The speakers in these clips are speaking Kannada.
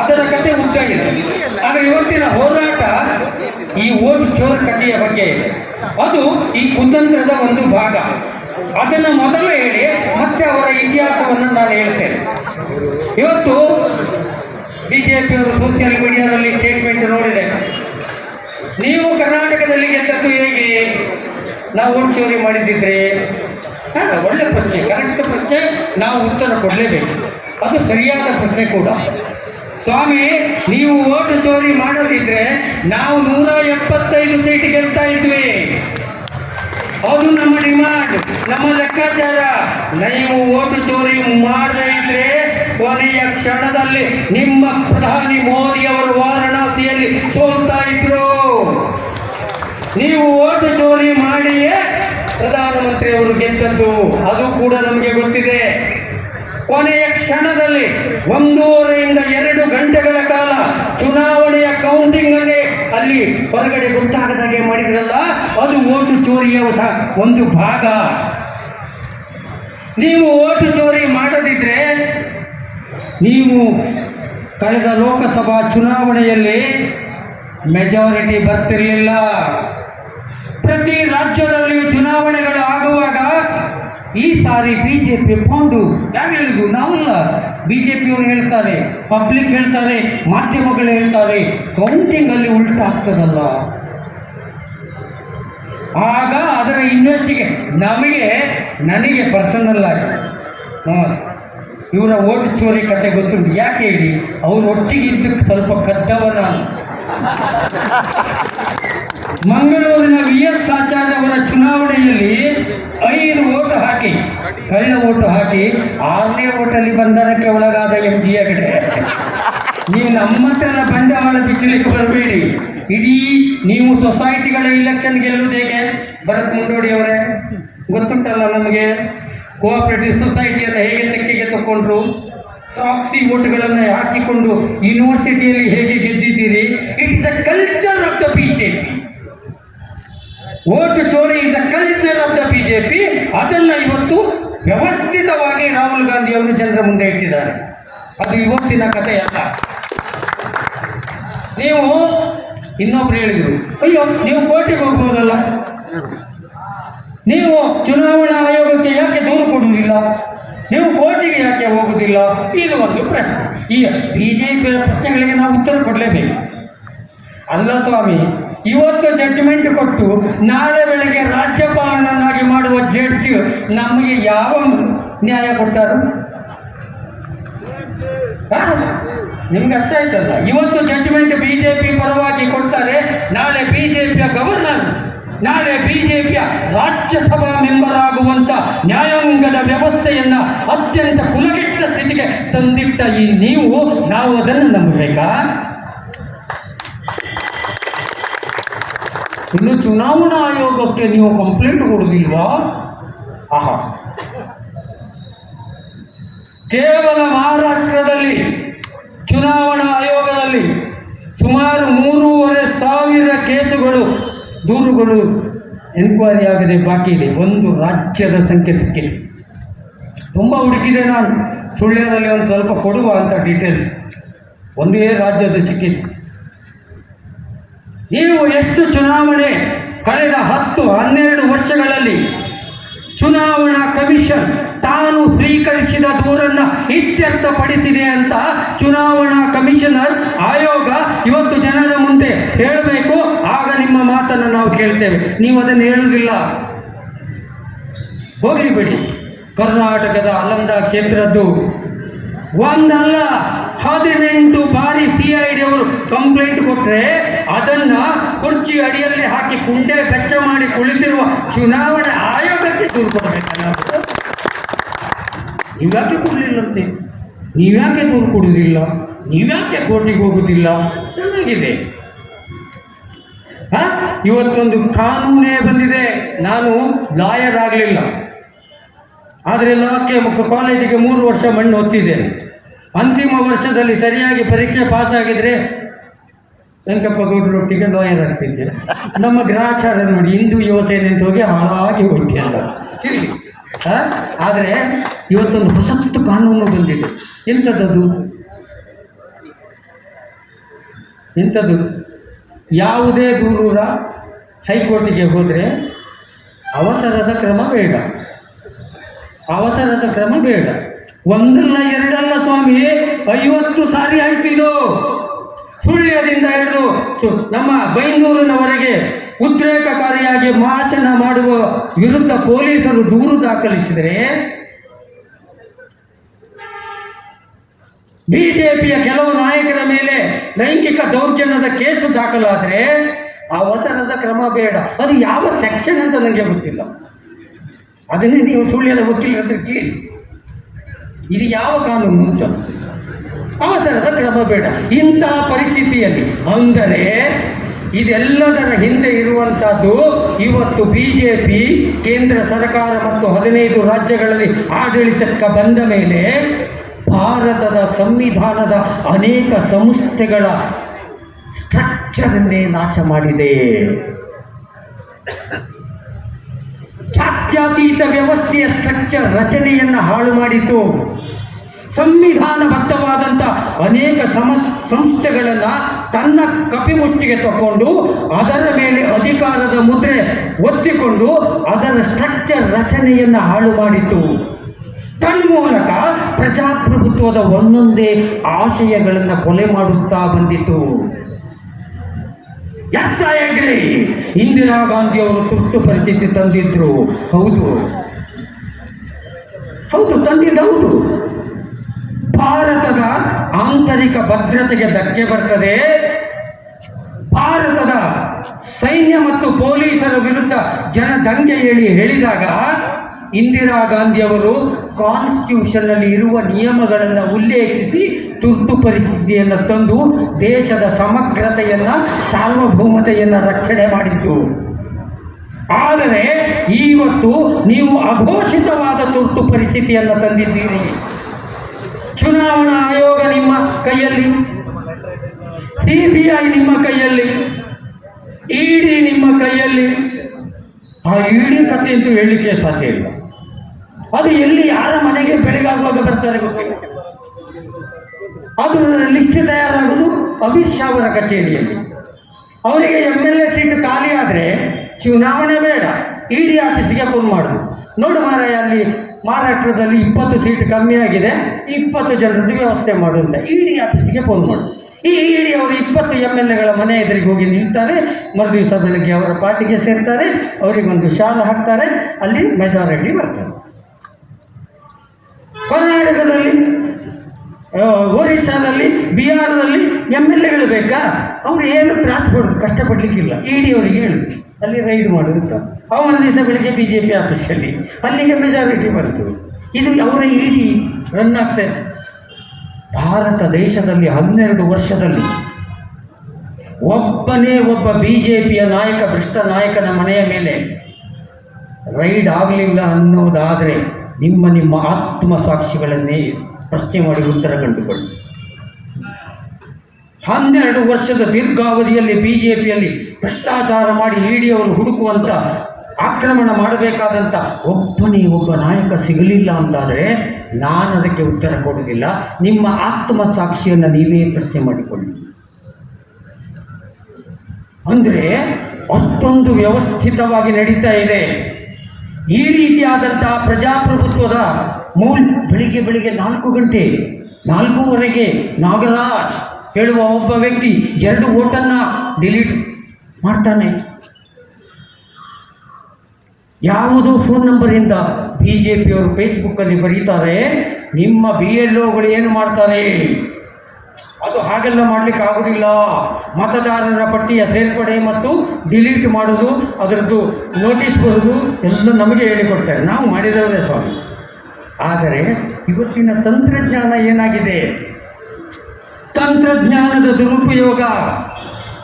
ಅದರ ಕತೆ ಉಂಟಾಗಿದೆ ಆದರೆ ಇವತ್ತಿನ ಹೋರಾಟ ಈ ಓಟ್ ಚೋರ ಕಥೆಯ ಬಗ್ಗೆ ಅದು ಈ ಕುತಂತ್ರದ ಒಂದು ಭಾಗ. ಅದನ್ನು ಮೊದಲು ಹೇಳಿ ಮತ್ತೆ ಅವರ ಇತಿಹಾಸವನ್ನು ನಾನು ಹೇಳ್ತೇನೆ. ಇವತ್ತು ಬಿಜೆಪಿಯವರು ಸೋಷಿಯಲ್ ಮೀಡಿಯಾದಲ್ಲಿ ಸ್ಟೇಟ್ಮೆಂಟ್ ನೋಡಿದೆ. ನೀವು ಕರ್ನಾಟಕದಲ್ಲಿ ಗೆದ್ದದ್ದು ಹೇಗೆ? ನಾವು ಓಟ್ ಚೋರಿ ಮಾಡಿದ್ದಿದ್ರೆ ಹಾ, ಒಳ್ಳೆ ಪ್ರಶ್ನೆ ಕರೆಕ್ಟ್ ಪ್ರಶ್ನೆ. ನಾವು ಉತ್ತರ ಕೊಡಲೇಬೇಕು. ಅದು ಸರಿಯಾದ ಪ್ರಶ್ನೆ ಕೂಡ. ಸ್ವಾಮಿ, ನೀವು ಓಟು ಚೋರಿ ಮಾಡದಿದ್ರೆ ನಾವು ನೂರ ಎಪ್ಪತ್ತೈದು ಸೀಟ್ ಗೆಲ್ತಾ ಇದ್ವಿ. ಅದು ನಮ್ಮ ಡಿಮಾಂಡ್, ನಮ್ಮ ಲೆಕ್ಕಾಚಾರ. ನೀವು ಓಟು ಚೋರಿ ಮಾಡದೇ ಇದ್ರೆ ಕೊನೆಯ ಕ್ಷಣದಲ್ಲಿ ನಿಮ್ಮ ಪ್ರಧಾನಿ ಮೋದಿ ಅವರು ವಾರಣಾಸಿಯಲ್ಲಿ ಸೋಲ್ತಾ ಇದ್ರು. ನೀವು ಓಟು ಚೋರಿ ಮಾಡಿಯೇ ಪ್ರಧಾನಮಂತ್ರಿ ಅವರು ಗೆದ್ದದ್ದು. ಅದು ಕೂಡ ನಮಗೆ ಗೊತ್ತಿದೆ. ಕೊನೆಯ ಕ್ಷಣದಲ್ಲಿ ಒಂದೂವರೆಯಿಂದ ಎರಡು ಗಂಟೆಗಳ ಕಾಲ ಚುನಾವಣೆಯ ಕೌಂಟಿಂಗ್ ಅನ್ನೇ ಅಲ್ಲಿ ಹೊರಗಡೆ ಗೊತ್ತಾಗದಾಗೆ ಮಾಡಿದ್ರಲ್ಲ, ಅದು ಓಟು ಚೋರಿಯ ಒಂದು ಭಾಗ. ನೀವು ಓಟು ಚೋರಿ ಮಾಡದಿದ್ರೆ, ನೀವು ಕಳೆದ ಲೋಕಸಭಾ ಚುನಾವಣೆಯಲ್ಲಿ ಮೆಜಾರಿಟಿ ಬರ್ತಿರಲಿಲ್ಲ. ಪ್ರತಿ ರಾಜ್ಯದಲ್ಲಿಯೂ ಚುನಾವಣೆಗಳು ಆಗುವಾಗ ಈ ಸಾರಿ ಬಿ ಜೆ ಪಿ ಪೌಂಡು ಯಾರು ಹೇಳಿದ್ರು? ನಾವಲ್ಲ ಬಿ ಜೆ ಪಿಯವರು ಹೇಳ್ತಾರೆ ಪಬ್ಲಿಕ್ ಹೇಳ್ತಾರೆ, ಮಾಧ್ಯಮಗಳು ಹೇಳ್ತಾರೆ ಕೌಂಟಿಂಗಲ್ಲಿ ಉಲ್ಟಾ ಆಗ್ತದಲ್ಲ. ಆಗ ಅದರ ಇನ್ವೆಸ್ಟಿಗೆ ನಮಗೆ, ನನಗೆ ಪರ್ಸನಲ್ ಆಗಿ ಇವರ ಓಟ್ ಚೋರಿ ಕತೆ ಗೊತ್ತುಂಟು. ಯಾಕೆ ಹೇಳಿ? ಅವ್ರ ಒಟ್ಟಿಗೆ ಇದ್ದಕ್ಕೆ ಸ್ವಲ್ಪ ಕದ್ದವನ. ಮಂಗಳೂರಿನ ವಿ ಎಸ್ ಆಚಾರ್ಯ ಅವರ ಚುನಾವಣೆಯಲ್ಲಿ ಐದು ಓಟು ಹಾಕಿ ಕಳ್ಳ ಓಟು ಹಾಕಿ ಆರನೇ ಓಟಲ್ಲಿ ಬಂಧನಕ್ಕೆ ಒಳಗಾದ ಎಂ ಡಿ ಹೆಗಡೆ ನೀವು ನಮ್ಮ ಹತ್ರ ಬಂಡವಾಳ ಬಿಚ್ಚಲಿಕ್ಕೆ ಬರಬೇಡಿ. ಇಡೀ ನೀವು ಸೊಸೈಟಿಗಳ ಇಲೆಕ್ಷನ್ ಗೆಲ್ಲುವುದು ಹೇಗೆ? ಭರತ್ ಮುಂಡೋಡಿ ಅವರೇ, ಗೊತ್ತುಂಟಲ್ಲ ನಮಗೆ? ಕೋಆಪರೇಟಿವ್ ಸೊಸೈಟಿಯನ್ನು ಹೇಗೆ ತೆಕ್ಕೆಗೆ ತಗೊಂಡ್ರು ಸಾಕ್ಸಿ ಓಟ್ಗಳನ್ನು ಹಾಕಿಕೊಂಡು ಯೂನಿವರ್ಸಿಟಿಯಲ್ಲಿ ಹೇಗೆ ಗೆದ್ದಿದ್ದೀರಿ? It is a culture of the B J P vote Chori is a culture of the BJP ಅದನ್ನ ಇವತ್ತು ವ್ಯವಸ್ಥಿತವಾಗಿ ರಾಹುಲ್ ಗಾಂಧಿ ಅವರು ಜನರ ಮುಂದೆ ಇಟ್ಟಿದ್ದಾರೆ. ಅದು ಇವತ್ತಿನ ಕಥೆ ಅಲ್ಲ. ನೀವು ಇನ್ನೊಬ್ರು ಹೇಳಿದರು, ಅಯ್ಯೋ, ನೀವು ಕೋರ್ಟಿಗೆ ಹೋಗ್ಬೋದಲ್ಲ? ನೀವು ಚುನಾವಣಾ ಆಯೋಗಕ್ಕೆ ಯಾಕೆ ದೂರು ಕೊಡುವುದಿಲ್ಲ? ನೀವು ಕೋರ್ಟಿಗೆ ಯಾಕೆ ಹೋಗುವುದಿಲ್ಲ ಇದು ಒಂದು ಪ್ರಶ್ನೆ. ಈ ಬಿಜೆಪಿಯ ಪ್ರಶ್ನೆಗಳಿಗೆ ನಾವು ಉತ್ತರ ಕೊಡಲೇಬೇಕು. ಅಲ್ಲ ಸ್ವಾಮಿ ಇವತ್ತು ಜಡ್ಜ್ಮೆಂಟ್ ಕೊಟ್ಟು ನಾಳೆ ಬೆಳಗ್ಗೆ ರಾಜ್ಯಪಾಲನನ್ನಾಗಿ ಮಾಡುವ ಜಡ್ಜ್ ನಮಗೆ ಯಾವ ನ್ಯಾಯ ಕೊಟ್ಟರು? ನಿಮ್ಗೆ ಅರ್ಥ ಆಯ್ತಲ್ಲ? ಇವತ್ತು ಜಡ್ಜ್ಮೆಂಟ್ ಬಿಜೆಪಿ ಪರವಾಗಿ ಕೊಡ್ತಾರೆ, ನಾಳೆ ಬಿಜೆಪಿಯ ಗವರ್ನರ್ ನಾಳೆ ಬಿಜೆಪಿಯ ರಾಜ್ಯಸಭಾ ಮೆಂಬರ್ ಆಗುವಂತ ನ್ಯಾಯಾಂಗದ ವ್ಯವಸ್ಥೆಯನ್ನ ಅತ್ಯಂತ ಕುಲಗೆಟ್ಟ ಸ್ಥಿತಿಗೆ ತಂದಿಟ್ಟ ಈ ನೀವು, ನಾವು ಅದನ್ನು ನಂಬಬೇಕಾ? ಇನ್ನು ಚುನಾವಣಾ ಆಯೋಗಕ್ಕೆ ನೀವು ಕಂಪ್ಲೇಂಟ್ ಕೊಡೋದಿಲ್ವಾ? ಆಹಾ. ಕೇವಲ ಮಹಾರಾಷ್ಟ್ರದಲ್ಲಿ, ಚುನಾವಣಾ ಆಯೋಗದಲ್ಲಿ ಸುಮಾರು ಮೂರುವರೆ ಸಾವಿರ ಕೇಸುಗಳು ದೂರುಗಳು ಎನ್ಕ್ವೈರಿ ಆಗದೆ ಬಾಕಿ ಇದೆ. ಒಂದು ರಾಜ್ಯದ ಸಂಖ್ಯೆ ಸಿಕ್ಕಿದೆ ತುಂಬ ಹುಡುಕಿದೆ ನಾನು. ಸುಳ್ಯದಲ್ಲಿ ಒಂದು ಸ್ವಲ್ಪ ಕೊಡುವ ಅಂತ ಡೀಟೇಲ್ಸ್ ಒಂದೇ ರಾಜ್ಯದ ಸಿಕ್ಕಿದೆ. ನೀವು ಎಷ್ಟು ಚುನಾವಣೆ ಕಳೆದ ಹತ್ತು, ಹನ್ನೆರಡು ವರ್ಷಗಳಲ್ಲಿ ಚುನಾವಣಾ ಕಮಿಷನ್ ತಾನು ಸ್ವೀಕರಿಸಿದ ದೂರನ್ನು ಇತ್ಯರ್ಥಪಡಿಸಿದೆ ಅಂತ ಚುನಾವಣಾ ಕಮಿಷನರ್ ಆಯೋಗ ಇವತ್ತು ಜನರ ಮುಂದೆ ಹೇಳಬೇಕು. ಆಗ ನಿಮ್ಮ ಮಾತನ್ನು ನಾವು ಕೇಳ್ತೇವೆ. ನೀವು ಅದನ್ನು ಹೇಳುವುದಿಲ್ಲ. ಹೋಗಲಿ ಬಿಡಿ. ಕರ್ನಾಟಕದ ಅಲಂದ ಕ್ಷೇತ್ರದ್ದು ಒಂದಲ್ಲ. ಹದಿನೆಂಟು ಬಾರಿ ಸಿ ಐ ಡಿ ಅವರು ಕಂಪ್ಲೇಂಟ್ ಕೊಟ್ಟರೆ ಅದನ್ನ ಕುರ್ಚಿ ಅಡಿಯಲ್ಲಿ ಹಾಕಿ ಕುಂಡೆ ಬೆಚ್ಚ ಮಾಡಿ ಕುಳಿತಿರುವ ಚುನಾವಣೆ ಆಯೋಗಕ್ಕೆ ದೂರು ಕೊಡಬೇಕಲ್ಲ ನೀವ್ಯಾಕೆ ಕೊಡಲಿಲ್ಲಂತೆ? ನೀವ್ಯಾಕೆ ದೂರು ಕೊಡುವುದಿಲ್ಲ ನೀವ್ಯಾಕೆ ಕೋರ್ಟಿಗೆ ಹೋಗುವುದಿಲ್ಲ ಚೆನ್ನಾಗಿದೆ. ಹಾ? ಇವತ್ತೊಂದು ಕಾನೂನೇ ಬಂದಿದೆ. ನಾನು ಲಾಯರ್ ಆಗಲಿಲ್ಲ. ಆದರೆ ಲಾಕ್ಕೆ ಕಾಲೇಜಿಗೆ ಮೂರು ವರ್ಷ ಮಣ್ಣು ಹೊತ್ತಿದ್ದೇನೆ ಅಂತಿಮ ವರ್ಷದಲ್ಲಿ ಸರಿಯಾಗಿ ಪರೀಕ್ಷೆ ಪಾಸ್ ಆಗಿದ್ರೆ ವೆಂಕಪ್ಪ ಗೌಡರೊಟ್ಟಿಗೆ ಲಾಯರ್ ಆಗ್ತಿದ್ದೆ ನಮ್ಮ ಗ್ರಹಾಚಾರ ನೋಡಿ ಹಿಂದೂ ಯುವ ಸೇನೆ ಅಂತ ಹೋಗಿ ಹಾಳಾಗಿ ಹೋಯ್ತು ಅಂತ. ಆದರೆ ಇವತ್ತೊಂದು ಹೊಸತ್ತು ಕಾನೂನು ಬಂದಿದೆ. ಎಂಥದ್ದು ಎಂಥದ್ದು ಯಾವುದೇ ದೂರೂರ ಹೈಕೋರ್ಟಿಗೆ ಹೋದರೆ ಅವಸರದ ಕ್ರಮ ಬೇಡ. ಅವಸರದ ಕ್ರಮ ಬೇಡ. ಒಂದಲ್ಲ ಎರಡಲ್ಲ ಸ್ವಾಮಿ ಐವತ್ತು ಸಾರಿ ಆಯ್ತು ಇದು. ಸುಳ್ಯದಿಂದ ಹಿಡಿದು ಸು ನಮ್ಮ ಬೈಂದೂರಿನವರೆಗೆ ಉದ್ರೇಕಕಾರಿಯಾಗಿ ಮಾಚನ ಮಾಡುವ ವಿರುದ್ಧ ಪೊಲೀಸರು ದೂರು ದಾಖಲಿಸಿದರೆ ಬಿಜೆಪಿಯ ಕೆಲವು ನಾಯಕರ ಮೇಲೆ ಲೈಂಗಿಕ ದೌರ್ಜನ್ಯದ ಕೇಸು ದಾಖಲಾದರೆ ಅವಸರದ ಕ್ರಮ ಬೇಡ. ಅದು ಯಾವ ಸೆಕ್ಷನ್ ಅಂತ ನನಗೆ ಗೊತ್ತಿಲ್ಲ. ಅದನ್ನೇ ನೀವು ಸುಳ್ಯದ ವಕೀಲರ ಕೇಳಿ. ಇದು ಯಾವ ಕಾನೂನು ಅಂತ? ಅವಸರದ ಕ್ರಮ ಬೇಡ. ಇಂತಹ ಪರಿಸ್ಥಿತಿಯಲ್ಲಿ ಅಂದರೆ ಇದೆಲ್ಲದರ ಹಿಂದೆ ಇರುವಂಥದ್ದು ಇವತ್ತು ಬಿ ಜೆ ಪಿ ಕೇಂದ್ರ ಸರ್ಕಾರ ಮತ್ತು ಹದಿನೈದು ರಾಜ್ಯಗಳಲ್ಲಿ ಆಡಳಿತಕ್ಕೆ ಬಂದ ಮೇಲೆ ಭಾರತದ ಸಂವಿಧಾನದ ಅನೇಕ ಸಂಸ್ಥೆಗಳ ಸ್ಟ್ರಕ್ಚರನ್ನೇ ನಾಶ ಮಾಡಿದೆ. ಜಾತ್ಯತೀತ ವ್ಯವಸ್ಥೆಯ ಸ್ಟ್ರಕ್ಚರ್ ರಚನೆಯನ್ನು ಹಾಳು ಮಾಡಿತು ಸಂವಿಧಾನಬದ್ಧವಾದಂಥ ಅನೇಕ ಸಮಸ್, ಸಂಸ್ಥೆಗಳನ್ನು ತನ್ನ ಕಪಿಮುಷ್ಟಿಗೆ ತಗೊಂಡು ಅದರ ಮೇಲೆ ಅಧಿಕಾರದ ಮುದ್ರೆ ಒತ್ತಿಕೊಂಡು ಅದರ ಸ್ಟ್ರಕ್ಚರ್ ರಚನೆಯನ್ನು ಹಾಳು ಮಾಡಿತು ತನ್ಮೂಲಕ ಪ್ರಜಾಪ್ರಭುತ್ವದ ಒಂದೊಂದೇ ಆಶಯಗಳನ್ನು ಕೊಲೆ ಮಾಡುತ್ತಾ ಬಂದಿತು yes I agree! Indira Gandhi ಅವರು ತುರ್ತು ಪರಿಸ್ಥಿತಿ ತಂದಿದ್ರು. ಹೌದು. ಹೌದು, ತಂದಿದ್ದು ಹೌದು. ಭಾರತದ ಆಂತರಿಕ ಭದ್ರತೆಗೆ ಧಕ್ಕೆ ಬರ್ತದೆ. ಭಾರತದ ಸೈನ್ಯ ಮತ್ತು ಪೊಲೀಸರ ವಿರುದ್ಧ ಜನ ದಂಗೆ ಹೇಳಿ ಹೇಳಿದಾಗ ಇಂದಿರಾ ಗಾಂಧಿಯವರು ಕಾನ್ಸ್ಟಿಟ್ಯೂಷನ್ನಲ್ಲಿ ಇರುವ ನಿಯಮಗಳನ್ನು ಉಲ್ಲೇಖಿಸಿ ತುರ್ತು ಪರಿಸ್ಥಿತಿಯನ್ನು ತಂದು ದೇಶದ ಸಮಗ್ರತೆಯನ್ನು, ಸಾರ್ವಭೌಮತೆಯನ್ನು ರಕ್ಷಣೆ ಮಾಡಿದ್ದು. ಆದರೆ ಇವತ್ತು ನೀವು ಅಘೋಷಿತವಾದ ತುರ್ತು ಪರಿಸ್ಥಿತಿಯನ್ನು ತಂದಿದ್ದೀರಿ. ಚುನಾವಣಾ ಆಯೋಗ ನಿಮ್ಮ ಕೈಯಲ್ಲಿ? ಸಿ ಬಿ ಐ ನಿಮ್ಮ ಕೈಯಲ್ಲಿ? ಇಡಿ ನಿಮ್ಮ ಕೈಯಲ್ಲಿ? ಆ ಇಡಿ ಕಥೆ ಅಂತೂ ಹೇಳಲಿಕ್ಕೆ ಸಾಧ್ಯ ಇಲ್ಲ. ಅದು ಎಲ್ಲಿ ಯಾರ ಮನೆಗೆ ಬೆಳಗಾಗುವಾಗ ಬರ್ತಾರೆ ಗೊತ್ತಿಲ್ಲ. ಅದು ಲಿಸ್ಟ್ ತಯಾರಾಗೋದು ಅಮಿತ್ ಶಾ ಅವರ ಕಚೇರಿಯಲ್ಲಿ. ಅವರಿಗೆ ಎಂ ಎಲ್ ಎ ಸೀಟ್ ಖಾಲಿ ಆದರೆ ಚುನಾವಣೆ ಬೇಡ. ಇ ಡಿ ಆಫೀಸಿಗೆ ಫೋನ್ ಮಾಡೋದು. ನೋಡು ಮಾರಾಯ, ಅಲ್ಲಿ ಮಹಾರಾಷ್ಟ್ರದಲ್ಲಿ ಇಪ್ಪತ್ತು ಸೀಟ್ ಕಮ್ಮಿ ಆಗಿದೆ, ಇಪ್ಪತ್ತು ಜನರದ್ದು ವ್ಯವಸ್ಥೆ ಮಾಡು ಅಂತ ಇ ಡಿ ಆಫೀಸಿಗೆ ಫೋನ್ ಮಾಡು. ಈ ಇ ಡಿ ಅವರು ಇಪ್ಪತ್ತು ಎಂ ಎಲ್ ಎಗಳ ಮನೆ ಎದುರಿಗೆ ಹೋಗಿ ನಿಲ್ತಾರೆ, ಮರುದಿವಸ ಬೆಳಗ್ಗೆ ಅವರ ಪಾರ್ಟಿಗೆ ಸೇರ್ತಾರೆ, ಅವರಿಗೊಂದು ಶಾಲು ಹಾಕ್ತಾರೆ, ಅಲ್ಲಿ ಮೆಜಾರಿಟಿ ಬರ್ತಾರೆ. ಕರ್ನಾಟಕದಲ್ಲಿ ಒರಿಸ್ಸಾದಲ್ಲಿ, ಬಿಹಾರದಲ್ಲಿ ಎಂ ಎಲ್ ಎಗಳು ಬೇಕಾ? ಅವರು ಏನು ತ್ರಾಸ ಕೊಡೋದು ಕಷ್ಟಪಡಲಿಕ್ಕಿಲ್ಲ. ಇ ಡಿ ಅವರಿಗೆ ಹೇಳುದು. ಅಲ್ಲಿ ರೈಡ್ ಮಾಡಿದ್ರು ಅವನ ದಿವಸ ಬೆಳಿಗ್ಗೆ ಬಿ ಜೆ ಪಿ ಆಫೀಸಲ್ಲಿ, ಅಲ್ಲಿಗೆ ಮೆಜಾರಿಟಿ ಬಂತು. ಇದು ಅವರ ಇಡೀ ರನ್ ಆಗ್ತಾ ಇದೆ. ಭಾರತ ದೇಶದಲ್ಲಿ ಹನ್ನೆರಡು ವರ್ಷದಲ್ಲಿ ಒಬ್ಬನೇ ಒಬ್ಬ ಬಿ ಜೆ ಪಿಯ ನಾಯಕ, ಭ್ರಷ್ಟ ನಾಯಕನ ಮನೆಯ ಮೇಲೆ ರೈಡ್ ಆಗಲಿಲ್ಲ ಅನ್ನೋದಾದರೆ ನಿಮ್ಮ ನಿಮ್ಮ ಆತ್ಮಸಾಕ್ಷಿಗಳನ್ನೇ ಪ್ರಶ್ನೆ ಮಾಡಿ ಉತ್ತರ ಕಂಡುಕೊಳ್ಳಿ. ಹನ್ನೆರಡು ವರ್ಷದ ದೀರ್ಘಾವಧಿಯಲ್ಲಿ ಬಿ ಜೆ ಪಿಯಲ್ಲಿ ಭ್ರಷ್ಟಾಚಾರ ಮಾಡಿ ಇಡಿಯವರು ಹುಡುಕುವಂಥ ಆಕ್ರಮಣ ಮಾಡಬೇಕಾದಂಥ ಒಬ್ಬನೇ ಒಬ್ಬ ನಾಯಕ ಸಿಗಲಿಲ್ಲ ಅಂತಾದರೆ ನಾನು ಅದಕ್ಕೆ ಉತ್ತರ ಕೊಡುವುದಿಲ್ಲ. ನಿಮ್ಮ ಆತ್ಮಸಾಕ್ಷಿಯನ್ನು ನೀವೇ ಪ್ರಶ್ನೆ ಮಾಡಿಕೊಳ್ಳಿ. ಅಂದರೆ ಅಷ್ಟೊಂದು ವ್ಯವಸ್ಥಿತವಾಗಿ ನಡೀತಾ ಇದೆ. ಈ ರೀತಿಯಾದಂತಹ ಪ್ರಜಾಪ್ರಭುತ್ವದ ಮೂಲ ಬೆಳಿಗ್ಗೆ ಬೆಳಿಗ್ಗೆ ನಾಲ್ಕು ಗಂಟೆ ನಾಲ್ಕೂವರೆಗೆ ನಾಗರಾಜ್ ಹೇಳುವ ಒಬ್ಬ ವ್ಯಕ್ತಿ ಎರಡು ಓಟನ್ನು ಡಿಲೀಟ್ ಮಾಡ್ತಾನೆ. ಯಾವುದೋ ಫೋನ್ ನಂಬರಿಂದ ಬಿ ಜೆ ಪಿಯವರು ಫೇಸ್ಬುಕ್ಕಲ್ಲಿ ಬರೀತಾರೆ, ನಿಮ್ಮ ಬಿ ಎಲ್ ಒಗಳು ಏನು ಮಾಡ್ತಾರೆ? ಅದು ಹಾಗೆಲ್ಲ ಮಾಡಲಿಕ್ಕೆ ಆಗೋದಿಲ್ಲ. ಮತದಾರರ ಪಟ್ಟಿಯ ಸೇರ್ಪಡೆ ಮತ್ತು ಡಿಲೀಟ್ ಮಾಡೋದು, ಅದರದ್ದು ನೋಟಿಸ್ ಬರೋದು, ಎಲ್ಲ ನಮಗೆ ಹೇಳಿಕೊಡ್ತಾರೆ. ನಾವು ಮಾಡಿದವರೇ ಸ್ವಾಮಿ. ಆದರೆ ಇವತ್ತಿನ ತಂತ್ರಜ್ಞಾನ ಏನಾಗಿದೆ? ತಂತ್ರಜ್ಞಾನದ ದುರುಪಯೋಗ.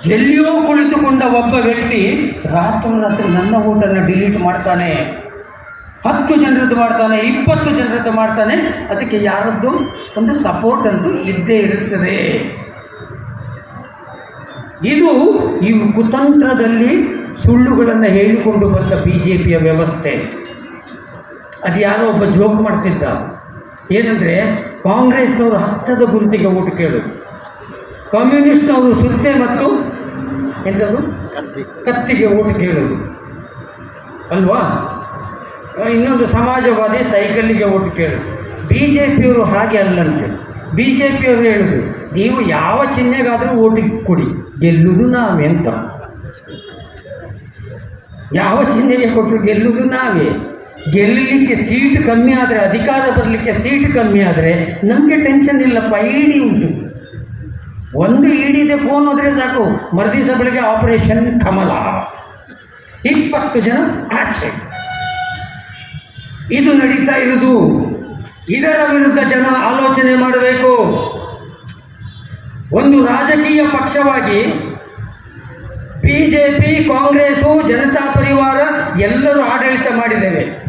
ಎಲ್ಲಿಯೋ ಕುಳಿತುಕೊಂಡ ಒಬ್ಬ ವ್ಯಕ್ತಿ ರಾತ್ರೋರಾತ್ರಿ ನನ್ನ ಓಟನ್ನು ಡಿಲೀಟ್ ಮಾಡ್ತಾನೆ. ಹತ್ತು ಜನರದ್ದು ಮಾಡ್ತಾನೆ, ಇಪ್ಪತ್ತು ಜನರದ್ದು ಮಾಡ್ತಾನೆ. ಅದಕ್ಕೆ ಯಾರದ್ದು? ಒಂದು ಸಪೋರ್ಟ್ ಅಂತೂ ಇದ್ದೇ ಇರುತ್ತದೆ. ಇದು ಈ ಕುತಂತ್ರದಲ್ಲಿ ಸುಳ್ಳುಗಳನ್ನು ಹೇಳಿಕೊಂಡು ಬಂದ ಬಿ ಜೆ ಪಿಯ ವ್ಯವಸ್ಥೆ. ಅದು ಯಾರೋ ಒಬ್ಬ ಜೋಕ್ ಮಾಡ್ತಿದ್ದ. ಏನಂದರೆ ಕಾಂಗ್ರೆಸ್ನವರು ಹಸ್ತದ ಗುರುತಿಗೆ ಓಟು ಕೇಳೋದು. ಕಮ್ಯುನಿಸ್ಟ್ನವರು ಸುತ್ತೆ ಮತ್ತು ಎಂಥದ್ದು ಕತ್ತಿಗೆ ಓಟು ಕೇಳೋದು. ಅಲ್ವಾ? ಇನ್ನೊಂದು ಸಮಾಜವಾದಿ ಸೈಕಲ್ಲಿಗೆ ಓಟು ಕೇಳೋದು. ಬಿ ಜೆ ಪಿಯವರು ಹಾಗೆ ಅಲ್ಲಂತೆ. ಬಿ ಜೆ ಪಿಯವರು ಹೇಳೋದು ನೀವು ಯಾವ ಚಿಹ್ನೆಗಾದರೂ ಓಟಿಗೆ ಕೊಡಿ ಗೆಲ್ಲುವುದು ನಾವೇ ಅಂತ. ಯಾವ ಚಿಹ್ನೆಗೆ ಕೊಟ್ಟರು ಗೆಲ್ಲುವುದು ನಾವೇ? ಗೆಲ್ಲಲಿಕ್ಕೆ ಸೀಟ್ ಕಮ್ಮಿ ಆದರೆ, ಅಧಿಕಾರ ಬರಲಿಕ್ಕೆ ಸೀಟ್ ಕಮ್ಮಿ ಆದರೆ ನಮಗೆ ಟೆನ್ಷನ್ ಇಲ್ಲಪ್ಪ ಇಡಿ ಉಂಟು. ಒಂದು ಇಡಿದೆ ಫೋನ್ ಹೋದರೆ ಸಾಕು. ಮರುದಿವಸ ಬೆಳಗ್ಗೆ ಆಪರೇಷನ್ ಕಮಲ. ಇಪ್ಪತ್ತು ಜನ ಆಚೆ. ಇದು ನಡೀತಾ ಇರುವುದು. ಇದರ ವಿರುದ್ಧ ಜನ ಆಲೋಚನೆ ಮಾಡಬೇಕು. ಒಂದು ರಾಜಕೀಯ ಪಕ್ಷವಾಗಿ B J P Congress, Janata Parivar ಎಲ್ಲರೂ ಆಡಳಿತ ಮಾಡಿದ್ದೇವೆ.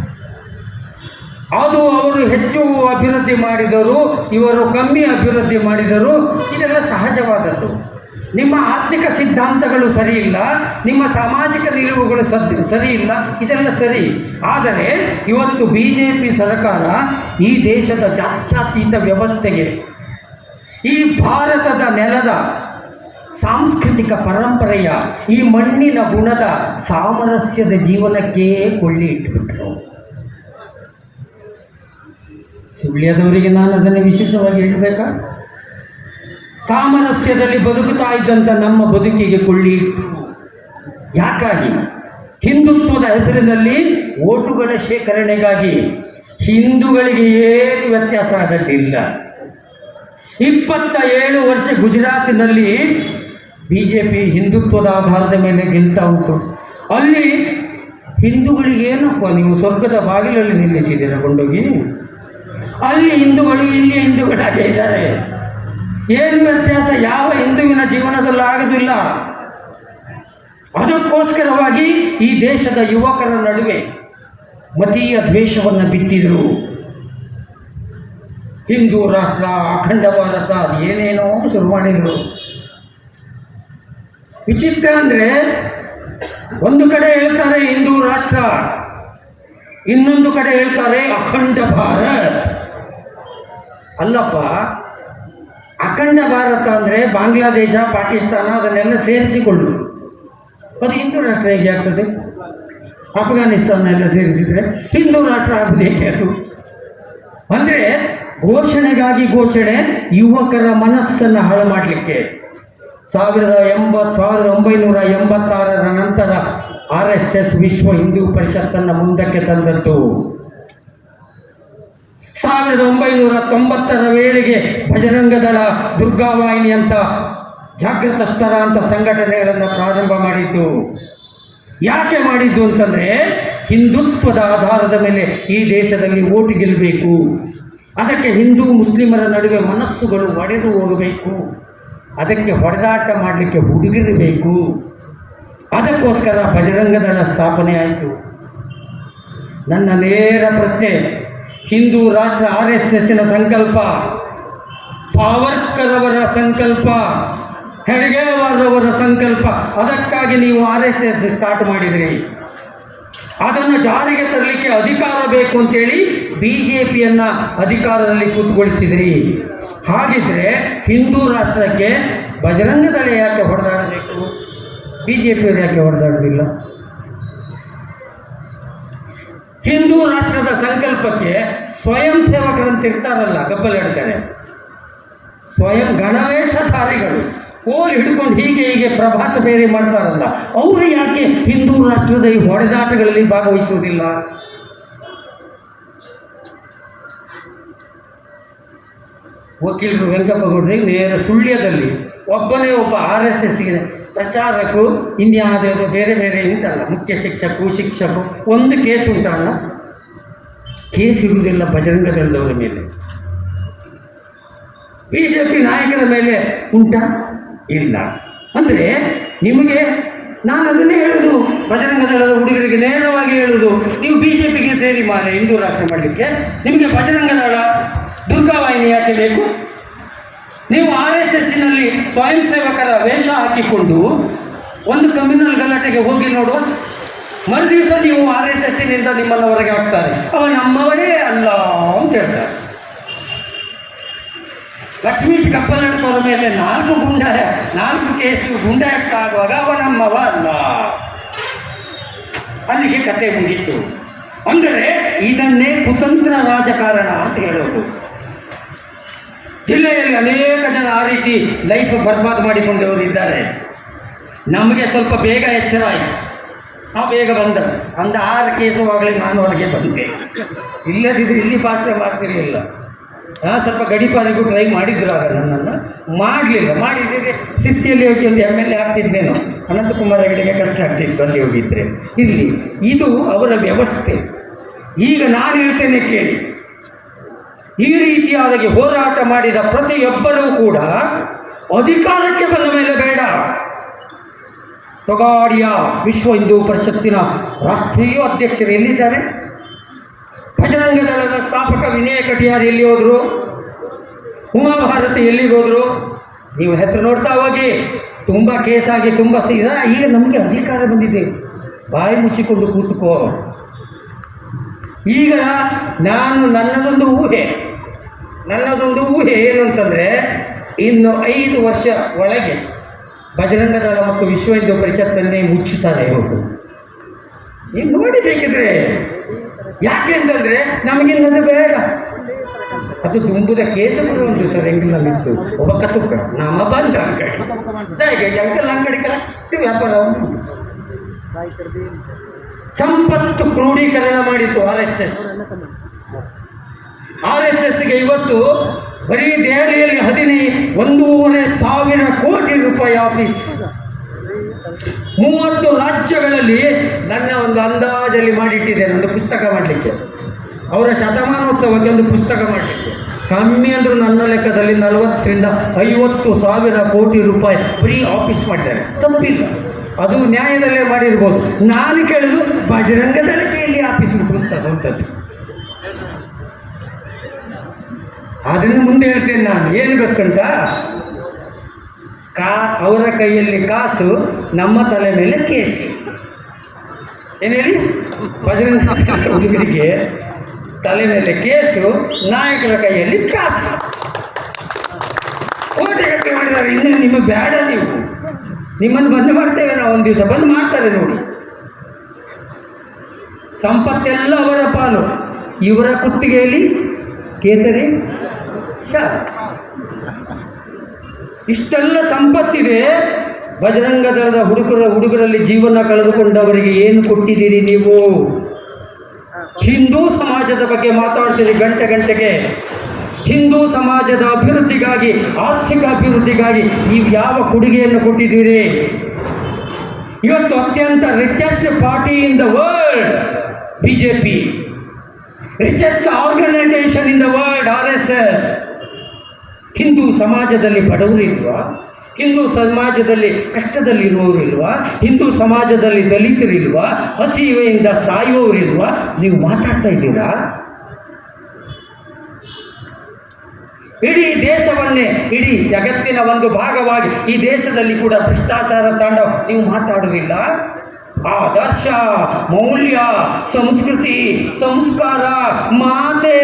ಅದು ಅವರು ಹೆಚ್ಚು ಅಭಿವೃದ್ಧಿ ಮಾಡಿದರು, ಇವರು ಕಮ್ಮಿ ಅಭಿವೃದ್ಧಿ ಮಾಡಿದರು. ಇದೆಲ್ಲ ಸಹಜವಾದದ್ದು. ನಿಮ್ಮ ಆರ್ಥಿಕ ಸಿದ್ಧಾಂತಗಳು ಸರಿಯಿಲ್ಲ, ನಿಮ್ಮ ಸಾಮಾಜಿಕ ನಿಲುವುಗಳು ಸದ್, ಸರಿಯಿಲ್ಲ, ಇದೆಲ್ಲ ಸರಿ. ಆದರೆ ಇವತ್ತು ಬಿ ಜೆ ಪಿ ಸರ್ಕಾರ ಈ ದೇಶದ ಜಾತ್ಯಾತೀತ ವ್ಯವಸ್ಥೆಗೆ, ಈ ಭಾರತದ ನೆಲದ ಸಾಂಸ್ಕೃತಿಕ ಪರಂಪರೆಯ ಈ ಮಣ್ಣಿನ ಗುಣದ ಸಾಮರಸ್ಯದ ಜೀವನಕ್ಕೇ ಕೊಳ್ಳಿ ಇಟ್ಬಿಟ್ರು. ಸುಳ್ಯದವರಿಗೆ ನಾನು ಅದನ್ನು ವಿಶೇಷವಾಗಿ ಹೇಳಬೇಕಾ? ಸಾಮರಸ್ಯದಲ್ಲಿ ಬದುಕುತ್ತಾ ಇದ್ದಂಥ ನಮ್ಮ ಬದುಕಿಗೆ ಕೊಳ್ಳಿ. ಯಾಕಾಗಿ? ಹಿಂದುತ್ವದ ಹೆಸರಿನಲ್ಲಿ ಓಟುಗಳ ಶೇಖರಣೆಗಾಗಿ ಹಿಂದೂಗಳಿಗೆ ಏನು ವ್ಯತ್ಯಾಸ ಆದದ್ದಿಲ್ಲ. ಇಪ್ಪತ್ತ ಏಳು ವರ್ಷ ಗುಜರಾತಿನಲ್ಲಿ ಬಿ ಜೆ ಪಿ ಹಿಂದುತ್ವದ ಆಧಾರದ ಮೇಲೆ ಗೆಲ್ತಾ ಉಂಟು. ಅಲ್ಲಿ ಹಿಂದೂಗಳಿಗೇನಪ್ಪ ನೀವು ಸ್ವರ್ಗದ ಬಾಗಿಲಲ್ಲಿ ನಿಲ್ಲಿಸಿದ್ದೀರ ಕೊಂಡೋಗಿ ಅಲ್ಲಿ ಹಿಂದೂಗಳು, ಇಲ್ಲಿ ಹಿಂದೂಗಳಾಗೆ ಇದ್ದಾರೆ. ಏನು ವ್ಯತ್ಯಾಸ? ಯಾವ ಹಿಂದುವಿನ ಜೀವನದಲ್ಲೂ ಆಗೋದಿಲ್ಲ. ಅದಕ್ಕೋಸ್ಕರವಾಗಿ ಈ ದೇಶದ ಯುವಕರ ನಡುವೆ ಮತೀಯ ದ್ವೇಷವನ್ನು ಬಿತ್ತಿದರು. ಹಿಂದೂ ರಾಷ್ಟ್ರ ಅಖಂಡ ಭಾರತ ಅದು ಏನೇನೋ ಶುರು ಮಾಡಿದರು. ವಿಚಿತ್ರ ಅಂದರೆ ಒಂದು ಕಡೆ ಹೇಳ್ತಾರೆ ಹಿಂದೂ ರಾಷ್ಟ್ರ, ಇನ್ನೊಂದು ಕಡೆ ಹೇಳ್ತಾರೆ ಅಖಂಡ ಭಾರತ್. ಅಲ್ಲಪ್ಪ, ಅಖಂಡ ಭಾರತ ಅಂದರೆ ಬಾಂಗ್ಲಾದೇಶ, ಪಾಕಿಸ್ತಾನ, ಅದನ್ನೆಲ್ಲ ಸೇರಿಸಿಕೊಳ್ಳು ಅದು ಹಿಂದೂ ರಾಷ್ಟ್ರ ಹೇಗೆ ಆಗ್ತದೆ? ಅಫ್ಘಾನಿಸ್ತಾನ ಎಲ್ಲ ಸೇರಿಸಿದರೆ ಹಿಂದೂ ರಾಷ್ಟ್ರ ಆಗುವುದು ಹೇಗೆ ಅದು? ಅಂದರೆ ಘೋಷಣೆಗಾಗಿ ಘೋಷಣೆ, ಯುವಕರ ಮನಸ್ಸನ್ನು ಹಾಳು ಮಾಡಲಿಕ್ಕೆ. ಸಾವಿರದ ಎಂಬತ್ತು ಸಾವಿರದ ಒಂಬೈನೂರ ಎಂಬತ್ತಾರರ ನಂತರ ಆರ್ ಎಸ್ ಎಸ್ ವಿಶ್ವ ಹಿಂದೂ ಪರಿಷತ್ತನ್ನು ಮುಂದಕ್ಕೆ ತಂದದ್ದು. ಸಾವಿರದ ಒಂಬೈನೂರ ತೊಂಬತ್ತರ ವೇಳೆಗೆ ಭಜರಂಗದಳ ದುರ್ಗಾವಾಹಿನಿ ಅಂತ ಜಾಗೃತ ಸ್ತರ ಅಂತ ಸಂಘಟನೆಗಳನ್ನು ಪ್ರಾರಂಭ ಮಾಡಿದ್ದು. ಯಾಕೆ ಮಾಡಿದ್ದು ಅಂತಂದರೆ, ಹಿಂದುತ್ವದ ಆಧಾರದ ಮೇಲೆ ಈ ದೇಶದಲ್ಲಿ ಓಟು ಗೆಲ್ಲಬೇಕು ಅದಕ್ಕೆ ಹಿಂದೂ ಮುಸ್ಲಿಮರ ನಡುವೆ ಮನಸ್ಸುಗಳು ಒಡೆದು ಹೋಗಬೇಕು. ಅದಕ್ಕೆ ಹೊಡೆದಾಟ ಮಾಡಲಿಕ್ಕೆ ಹುಡುಗಿರಬೇಕು. ಅದಕ್ಕೋಸ್ಕರ ಭಜರಂಗದಳ ಸ್ಥಾಪನೆ ಆಯಿತು. ನನ್ನ ನೇರ ಪ್ರಶ್ನೆ ಹಿಂದೂ ರಾಷ್ಟ್ರ ಆರ್ ಎಸ್ ಎಸ್ಸಿನ ಸಂಕಲ್ಪ ಸಾವರ್ಕರ್ ಅವರ ಸಂಕಲ್ಪ ಹೆಡ್ಗೇವಾರವರ ಸಂಕಲ್ಪ, ಅದಕ್ಕಾಗಿ ನೀವು ಆರ್ ಎಸ್ ಎಸ್ ಸ್ಟಾರ್ಟ್ ಮಾಡಿದ್ರಿ. ಅದನ್ನು ಜಾರಿಗೆ ತರಲಿಕ್ಕೆ ಅಧಿಕಾರ ಬೇಕು ಅಂತೇಳಿ ಬಿ ಜೆ ಪಿಯನ್ನು ಅಧಿಕಾರದಲ್ಲಿ ಕೂತ್ಕೊಳಿಸಿದ್ರಿ ಹಾಗಿದ್ರೆ ಹಿಂದೂ ರಾಷ್ಟ್ರಕ್ಕೆ ಬಜರಂಗ ದಳ ಯಾಕೆ ಹೊಡೆದಾಡಬೇಕು? ಬಿ ಜೆ ಪಿಯವರು ಯಾಕೆ ಹೊಡೆದಾಡೋದಿಲ್ಲ? ಹಿಂದೂ ರಾಷ್ಟ್ರದ ಸಂಕಲ್ಪಕ್ಕೆ ಸ್ವಯಂ ಸೇವಕರಂತಿರ್ತಾರಲ್ಲ ಹೇಳ್ತಾರೆ ಸ್ವಯಂ ಗಣವೇಶಧಾರಿಗಳು ಕೋಲ್ ಹಿಡ್ಕೊಂಡು ಹೀಗೆ ಹೀಗೆ ಪ್ರಭಾತ ಬೇರೆ ಮಾಡ್ತಾರಲ್ಲ. ಅವರು ಯಾಕೆ ಹಿಂದೂ ರಾಷ್ಟ್ರದ ಈ ಹೊಡೆದಾಟಗಳಲ್ಲಿ ಭಾಗವಹಿಸುವುದಿಲ್ಲ? ವಕೀಲರು ವೆಂಕಪ್ಪಗೌಡರಿಗೆ ನೇರ ಸುಳ್ಯದಲ್ಲಿ ಒಬ್ಬನೇ ಒಬ್ಬ ಆರ್ ಎಸ್ ಎಸ್ಗೆ ಪ್ರಚಾರಕರು ಇನ್ಯಾವುದಾದ್ರು ಬೇರೆ ಬೇರೆ ಉಂಟಲ್ಲ. ಮುಖ್ಯ ಶಿಕ್ಷಕರು ಶಿಕ್ಷಕರು, ಒಂದು ಕೇಸ್ ಉಂಟಲ್ಲ. ಕೇಸ್ ಇರುವುದಿಲ್ಲ ಬಜರಂಗದಲ್ಲವರ ಮೇಲೆ. ಬಿ ಜೆ ಪಿ ನಾಯಕರ ಮೇಲೆ ಉಂಟ? ಇಲ್ಲ. ಅಂದರೆ ನಿಮಗೆ ನಾನು ಅದನ್ನೇ ಹೇಳುದು. ಬಜರಂಗ ದಳದ ಹುಡುಗರಿಗೆ ನೇರವಾಗಿ ಹೇಳುವುದು ನೀವು ಬಿ ಜೆ ಪಿಗೆ ಸೇರಿ ಮಾರೆ, ಹಿಂದೂ ರಾಷ್ಟ್ರ ಮಾಡಲಿಕ್ಕೆ. ನಿಮಗೆ ಬಜರಂಗ ದಳ ದುರ್ಗಾವಾಹಿನಿ ಯಾಕೆ ಬೇಕು? ನೀವು ಆರ್ ಎಸ್ ಎಸ್ಸಿನಲ್ಲಿ ಸ್ವಯಂ ಸೇವಕರ ವೇಷ ಹಾಕಿಕೊಂಡು ಒಂದು ಕಮ್ಯುನಲ್ ಗಲಾಟೆಗೆ ಹೋಗಿ ನೋಡುವ, ಮರುದಿವಸ ನೀವು ಆರ್ ಎಸ್ ಎಸ್ಸಿನಿಂದ ನಿಮ್ಮನ್ನು ಹೊರಗೆ ಹಾಕ್ತಾರೆ. ಅವ ನಮ್ಮವರೇ ಅಲ್ಲ ಅಂತ ಹೇಳ್ತಾರೆ. ಲಕ್ಷ್ಮೀಶ್ ಕಪ್ಪಲಡ್ಕೋರ ಮೇಲೆ ನಾಲ್ಕು ಗುಂಡ ನಾಲ್ಕು ಕೇಸು ಗುಂಡಾಟ ಆಗುವಾಗ ಅವ ನಮ್ಮವ ಅಲ್ಲ. ಅಲ್ಲಿಗೆ ಕತೆ ಮುಗಿತು. ಅಂದರೆ ಇದನ್ನೇ ಕುತಂತ್ರ ರಾಜಕಾರಣ ಅಂತ ಹೇಳೋದು. ಜಿಲ್ಲೆಯಲ್ಲಿ ಅನೇಕ ಜನ ಆ ರೀತಿ ಲೈಫ್ ಬರ್ಬಾದ್ ಮಾಡಿಕೊಂಡು ಇದ್ದಾರೆ. ನಮಗೆ ಸ್ವಲ್ಪ ಬೇಗ ಎಚ್ಚರ ಆಯಿತು. ಆ ಬೇಗ ಬಂದ ಅಂದ ಆರು ಕೇಸುವಾಗಲೇ ನಾನು ಹೊರಗೆ ಬಂದೆ. ಇಲ್ಲದಿದ್ದರೆ ಇಲ್ಲಿ ಪಾಸ್ಟ್ರೆ ಮಾಡ್ತಿರಲಿಲ್ಲ. ಹಾಂ ಸ್ವಲ್ಪ ಗಡಿಪಾರಿಗೂ ಟ್ರೈ ಮಾಡಿದ್ರು ಆಗ ನನ್ನನ್ನು. ಮಾಡಲಿಲ್ಲ. ಮಾಡಿದ್ದರೆ ಸಿರ್ಸಿಯಲ್ಲಿ ಹೋಗಿ ಒಂದು ಎಂ ಎಲ್ ಎ ಆಗ್ತಿದ್ದೇನೋ ಅನಂತಕುಮಾರ್ ಹೆಗಡೆಗೆ ಕಷ್ಟ ಆಗ್ತಿತ್ತು ಅಲ್ಲಿ ಹೋಗಿದ್ದರೆ ಇಲ್ಲಿ ಇದು ಅವರ ವ್ಯವಸ್ಥೆ. ಈಗ ನಾನು ಹೇಳ್ತೇನೆ ಕೇಳಿ. ಈ ರೀತಿಯಾಗಿ ಹೋರಾಟ ಮಾಡಿದ ಪ್ರತಿಯೊಬ್ಬರೂ ಕೂಡ ಅಧಿಕಾರಕ್ಕೆ ಬಂದ ಮೇಲೆ ಬೇಡ. ತೊಗಾಡಿಯ ವಿಶ್ವ ಹಿಂದೂ ಪರಿಷತ್ತಿನ ರಾಷ್ಟ್ರೀಯ ಅಧ್ಯಕ್ಷರು ಎಲ್ಲಿದ್ದಾರೆ? ಭಜರಂಗ ದಳದ ಸ್ಥಾಪಕ ವಿನಯ ಕಟಿಯಾರ್ ಎಲ್ಲಿ ಹೋದರು? ಉಮಾಭಾರತಿ ಎಲ್ಲಿಗೆ ಹೋದರು? ನೀವು ಹೆಸರು ನೋಡ್ತಾ ಹೋಗಿ. ತುಂಬ ಕೇಸಾಗಿ ತುಂಬ ಸೀದಾ ಈಗ ನಮಗೆ ಅಧಿಕಾರ ಬಂದಿದೆ. ಬಾಯಿ ಮುಚ್ಚಿಕೊಂಡು ಕೂತ್ಕೋ. ಈಗ ನಾನು ನನ್ನದೊಂದು ಊಹೆ. ನನ್ನದೊಂದು ಊಹೆ ಏನು ಅಂತಂದರೆ ಇನ್ನು ಐದು ವರ್ಷ ಒಳಗೆ ಬಜರಂಗ ದಳ ಮತ್ತು ವಿಶ್ವ ಹಿಂದೂ ಪರಿಷತ್ತನ್ನೇ ಮುಚ್ಚುತ್ತಾರೆ ಇವರು. ನೀವು ನೋಡಿ ಬೇಕಿದ್ರೆ. ಯಾಕೆ ಅಂತಂದರೆ ನಮಗಿನ್ನದು ಬೇಡ. ಅದು ತುಂಬುದ ಕೇಸಗಳು ಉಂಟು ಸರ್ ಎಂಗಿನಲ್ಲಿತ್ತು ಒಬ್ಬ ಕತುಕ ನಮ್ಮ ಬಂದ ಅಂಗಡಿ. ಎಂಕಲ್ ಅಂಗಡಿ ಕರೆಕ್ಟ್ ವ್ಯಾಪಾರ ಸಂಪತ್ತು ಕ್ರೋಢೀಕರಣ ಮಾಡಿತ್ತು R S S. R S ಎಸ್ಗೆ ಇವತ್ತು ಬರೀ ದೆಹಲಿಯಲ್ಲಿ ಹದಿನೈ, ಒಂದೂವರೆ ಸಾವಿರ ಕೋಟಿ ರೂಪಾಯಿ ಆಫೀಸ್. ಮೂವತ್ತು ರಾಜ್ಯಗಳಲ್ಲಿ ನನ್ನ ಒಂದು ಅಂದಾಜಲ್ಲಿ ಮಾಡಿಟ್ಟಿದ್ದೇನೆ, ಒಂದು ಪುಸ್ತಕ ಮಾಡಲಿಕ್ಕೆ. ಅವರ ಶತಮಾನೋತ್ಸವಕ್ಕೆ ಒಂದು ಪುಸ್ತಕ ಮಾಡಲಿಕ್ಕೆ. ಕಮ್ಮಿ ಅಂದರೂ ನನ್ನ ಲೆಕ್ಕದಲ್ಲಿ ನಲವತ್ತರಿಂದ ಐವತ್ತು ಸಾವಿರ ಕೋಟಿ ರೂಪಾಯಿ ಫ್ರೀ ಆಫೀಸ್ ಮಾಡಿದ್ದಾರೆ. ತಪ್ಪಿಲ್ಲ. ಅದು ನ್ಯಾಯದಲ್ಲೇ ಮಾಡಿರ್ಬೋದು. ನಾನು ಕೇಳಿದ್ರು ಬಜರಂಗ ದಳಕ್ಕೆ ಆಫೀಸ್ ಉಂಟು ಅಂತ ಸ್ವಂತದ್ದು. ಅದನ್ನು ಮುಂದೆ ಹೇಳ್ತೇನೆ ನಾನು. ಏನು ಗೊತ್ತುಂಟ? ಕಾ, ಅವರ ಕೈಯಲ್ಲಿ ಕಾಸು, ನಮ್ಮ ತಲೆ ಮೇಲೆ ಕೇಸ್. ಏನು ಹೇಳಿ? ದಳದ ಹುಡುಗರಿಗೆ ತಲೆ ಮೇಲೆ ಕೇಸು, ನಾಯಕರ ಕೈಯಲ್ಲಿ ಕಾಸು. ಕೋಟೆ ಕಟ್ಟೆ ಮಾಡಿದ್ದಾರೆ. ಇನ್ನು ನಿಮಗೆ ಬೇಡ ನೀವು. ನಿಮ್ಮನ್ನು ಬಂದ್ ಮಾಡ್ತೇವೆ ನಾವು. ಒಂದು ದಿವಸ ಬಂದ್ ಮಾಡ್ತಾರೆ ನೋಡಿ. ಸಂಪತ್ತೆಲ್ಲ ಅವರ ಪಾಲು. ಇವರ ಕುತ್ತಿಗೆಯಲ್ಲಿ ಕೇಸರಿ ಇಷ್ಟೆಲ್ಲ ಸಂಪತ್ತಿದೆ. ಬಜರಂಗ ದಳದ ಹುಡುಗರ ಹುಡುಗರಲ್ಲಿ ಜೀವನ ಕಳೆದುಕೊಂಡವರಿಗೆ ಏನು ಕೊಟ್ಟಿದ್ದೀರಿ ನೀವು? ಹಿಂದೂ ಸಮಾಜದ ಬಗ್ಗೆ ಮಾತಾಡ್ತೀರಿ ಗಂಟೆ ಗಂಟೆಗೆ. ಹಿಂದೂ ಸಮಾಜದ ಅಭಿವೃದ್ಧಿಗಾಗಿ, ಆರ್ಥಿಕ ಅಭಿವೃದ್ಧಿಗಾಗಿ ನೀವು ಯಾವ ಕೊಡುಗೆಯನ್ನು ಕೊಟ್ಟಿದ್ದೀರಿ? ಇವತ್ತು ಅತ್ಯಂತ richest party in the world B J P richest organisation in the world R S S Hindu ಸಮಾಜದಲ್ಲಿ ಬಡವರಿಲ್ವ? ಹಿಂದೂ ಸಮಾಜದಲ್ಲಿ ಕಷ್ಟದಲ್ಲಿರುವವರಿಲ್ವಾ? ಹಿಂದೂ ಸಮಾಜದಲ್ಲಿ ದಲಿತರಿಲ್ವಾ? ಹಸಿವೆಯಿಂದ ಸಾಯುವವರಿಲ್ವ? ನೀವು ಮಾತಾಡ್ತಾ ಇದ್ದೀರಾ? ಇಡೀ ದೇಶವನ್ನೇ, ಇಡೀ ಜಗತ್ತಿನ ಒಂದು ಭಾಗವಾಗಿ ಈ ದೇಶದಲ್ಲಿ ಕೂಡ ಭ್ರಷ್ಟಾಚಾರ ತಾಂಡವ ನೀವು ಮಾತಾಡುವುದಿಲ್ಲ? ಆದರ್ಶ, ಮೌಲ್ಯ, ಸಂಸ್ಕೃತಿ, ಸಂಸ್ಕಾರ, ಮಾತೆ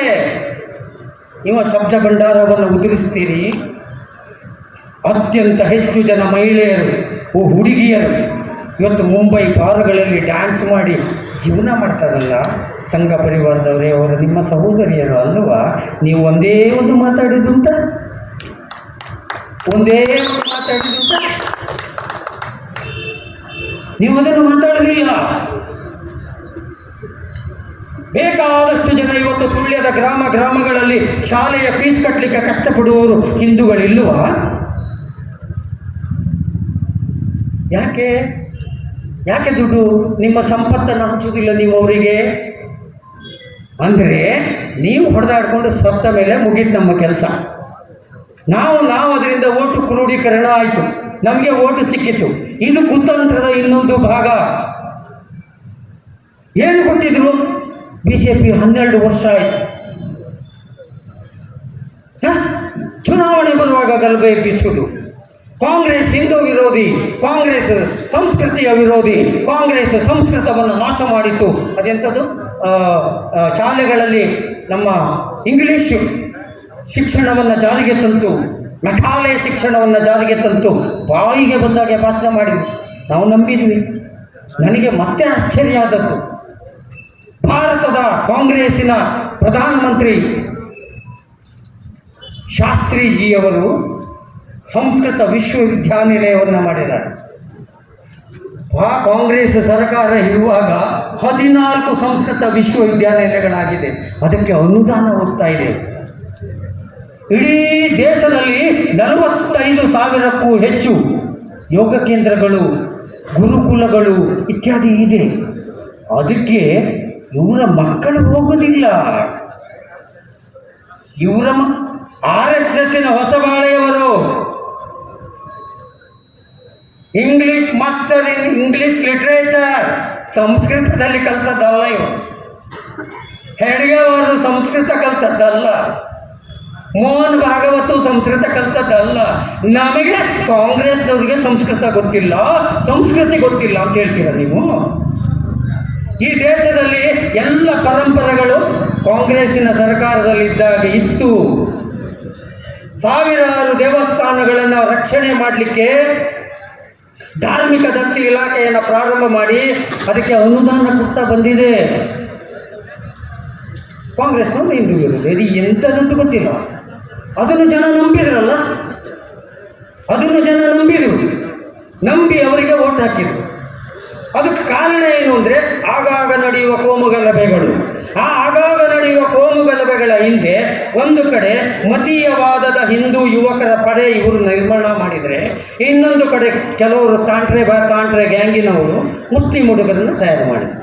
ನೀವು ಶಬ್ದ ಭಂಡಾರವನ್ನು ಉದುರಿಸ್ತೀರಿ ಅತ್ಯಂತ ಹೆಚ್ಚು ಜನ ಮಹಿಳೆಯರು ಓ ಹುಡುಗಿಯರು ಇವತ್ತು ಮುಂಬೈ ಬಾರ್ಗಳಲ್ಲಿ ಡ್ಯಾನ್ಸ್ ಮಾಡಿ ಜೀವನ ಮಾಡ್ತಾರಲ್ಲ. ಸಂಘ ಪರಿವಾರದವರೇ, ಅವರು ನಿಮ್ಮ ಸಹೋದರಿಯರು ಅಲ್ವಾ? ನೀವು ಒಂದೇ ಒಂದು ಮಾತಾಡಿದ್ರು ಅಂತ? ಒಂದೇ ಒಂದು ಮಾತಾಡಿದ್ರು ಅಂತ? ನೀವು ಅದನ್ನು ಮಾತಾಡೋದಿಲ್ಲ. ಬೇಕಾದಷ್ಟು ಜನ ಇವತ್ತು ಸುಳ್ಯದ ಗ್ರಾಮ ಗ್ರಾಮಗಳಲ್ಲಿ ಶಾಲೆಯ ಫೀಸ್ ಕಟ್ಟಲಿಕ್ಕೆ ಕಷ್ಟಪಡುವವರು ಹಿಂದೂಗಳಿಲ್ವಾ? ಯಾಕೆ? ಯಾಕೆ ದುಡ್ಡು? ನಿಮ್ಮ ಸಂಪತ್ತನ್ನು ಹಂಚುವುದಿಲ್ಲ ನೀವು ಅವರಿಗೆ? ಅಂದರೆ ನೀವು ಹೊಡೆದಾಡಿಕೊಂಡು ಸತ್ತ ಮೇಲೆ ಮುಗೀತು ನಮ್ಮ ಕೆಲಸ. ನಾವು ನಾವು ಅದರಿಂದ ಓಟು ಕ್ರೋಢೀಕರಣ ಆಯಿತು. ನಮಗೆ ಓಟು ಸಿಕ್ಕಿತ್ತು. ಇದು ಕುತಂತ್ರದ ಇನ್ನೊಂದು ಭಾಗ. ಏನು ಕೊಟ್ಟಿದ್ರು? ಬಿ ಜೆ ಪಿ ಹನ್ನೆರಡು ವರ್ಷ ಆಯಿತು? ಚುನಾವಣೆ ಬರುವಾಗ ಗಲಭೆ ಎಬ್ಬಿಸುವುದು ಕಾಂಗ್ರೆಸ್ ಹಿಂದೂ ವಿರೋಧಿ, ಕಾಂಗ್ರೆಸ್ ಸಂಸ್ಕೃತಿಯ ವಿರೋಧಿ, ಕಾಂಗ್ರೆಸ್ ಸಂಸ್ಕೃತವನ್ನು ನಾಶ ಮಾಡಿತ್ತು. ಅದೆಂಥದ್ದು? ಶಾಲೆಗಳಲ್ಲಿ ನಮ್ಮ ಇಂಗ್ಲೀಷು ಶಿಕ್ಷಣವನ್ನು ಜಾರಿಗೆ ತಂತು. ಮೆಕಾಲೆ ಶಿಕ್ಷಣವನ್ನು ಜಾರಿಗೆ ತಂತು. ಬಾಯಿಗೆ ಬಂದಾಗೆ ಭಾಷಣ ಮಾಡಿದ್ವಿ ನಾವು ನಂಬಿದ್ವಿ. ನನಗೆ ಮತ್ತೆ ಆಶ್ಚರ್ಯ ಆದದ್ದು. ಭಾರತದ ಕಾಂಗ್ರೆಸ್ಸಿನ ಪ್ರಧಾನಮಂತ್ರಿ ಶಾಸ್ತ್ರೀಜಿಯವರು ಸಂಸ್ಕೃತ ವಿಶ್ವವಿದ್ಯಾನಿಲಯವನ್ನು ಮಾಡಿದ್ದಾರೆ. ಆ ಕಾಂಗ್ರೆಸ್ ಸರ್ಕಾರ ಇರುವಾಗ ಹದಿನಾಲ್ಕು ಸಂಸ್ಕೃತ ವಿಶ್ವವಿದ್ಯಾನಿಲಯಗಳಾಗಿದೆ. ಅದಕ್ಕೆ ಅನುದಾನ ಹೋಗ್ತಾ ಇದೆ. ಇಡೀ ದೇಶದಲ್ಲಿ ನಲವತ್ತೈದು ಸಾವಿರಕ್ಕೂ ಹೆಚ್ಚು ಯೋಗ ಕೇಂದ್ರಗಳು ಗುರುಕುಲಗಳು ಇತ್ಯಾದಿ ಇದೆ. ಅದಕ್ಕೆ ಇವರ ಮಕ್ಕಳು ಹೋಗೋದಿಲ್ಲ. ಇವರ ಆರ್ ಎಸ್ ಎಸ್ಸಿನ ಹೊಸಬಾಳೆಯವರು English master in English literature ಸಂಸ್ಕೃತದಲ್ಲಿ ಕಲ್ತದ್ದಲ್ಲ ಇವರು ಹೆಡ್ಗೆ ಅವರು ಸಂಸ್ಕೃತ ಕಲ್ತದ್ದಲ್ಲ. ಮೋಹನ್ ಭಾಗವತು ಸಂಸ್ಕೃತ ಕಲ್ತದ್ದಲ್ಲ. ನಮಗೆ ಕಾಂಗ್ರೆಸ್ನವರಿಗೆ ಸಂಸ್ಕೃತ ಗೊತ್ತಿಲ್ಲ. ಸಂಸ್ಕೃತಿ ಗೊತ್ತಿಲ್ಲ ಅಂತ ಹೇಳ್ತೀರ ನೀವು? ಈ ದೇಶದಲ್ಲಿ ಎಲ್ಲ ಪರಂಪರೆಗಳು ಕಾಂಗ್ರೆಸ್ಸಿನ ಸರ್ಕಾರದಲ್ಲಿದ್ದಾಗ ಇತ್ತು. ಸಾವಿರಾರು ದೇವಸ್ಥಾನಗಳನ್ನು ರಕ್ಷಣೆ ಮಾಡಲಿಕ್ಕೆ ಧಾರ್ಮಿಕ ದತ್ತಿ ಇಲಾಖೆಯನ್ನು ಪ್ರಾರಂಭ ಮಾಡಿ ಅದಕ್ಕೆ ಅನುದಾನ ಕೊಡ್ತಾ ಬಂದಿದೆ. ಕಾಂಗ್ರೆಸ್ನವರು ಹಿಂದೂ ವಿರೋಧ ಇದು ಎಂಥದಂತೂ ಗೊತ್ತಿಲ್ಲ. ಅದನ್ನು ಜನ ನಂಬಿದ್ರಲ್ಲ? ಅದನ್ನು ಜನ ನಂಬಿದರು. ನಂಬಿ ಅವರಿಗೆ ಓಟ್ ಹಾಕಿದ್ರು. ಅದಕ್ಕೆ ಕಾರಣ ಏನು ಅಂದರೆ ಆಗಾಗ ನಡೆಯುವ ಕೋಮುಗಲಭೆಗಳು ಆ ಆಗಾಗ ನಡೆಯುವ ಕೋಮುಗಲಭೆಗಳ ಹಿಂದೆ ಒಂದು ಕಡೆ ಮತೀಯವಾದದ ಹಿಂದೂ ಯುವಕರ ಪಡೆ ಇವರು ನಿರ್ಮಾಣ ಮಾಡಿದರೆ, ಇನ್ನೊಂದು ಕಡೆ ಕೆಲವರು ತಾಂಟ್ರೆ ಬಾ ತಾಂಟ್ರೆ ಗ್ಯಾಂಗಿನವರು ಮುಸ್ಲಿಂ ಹುಡುಗರನ್ನು ತಯಾರು ಮಾಡಿದರು.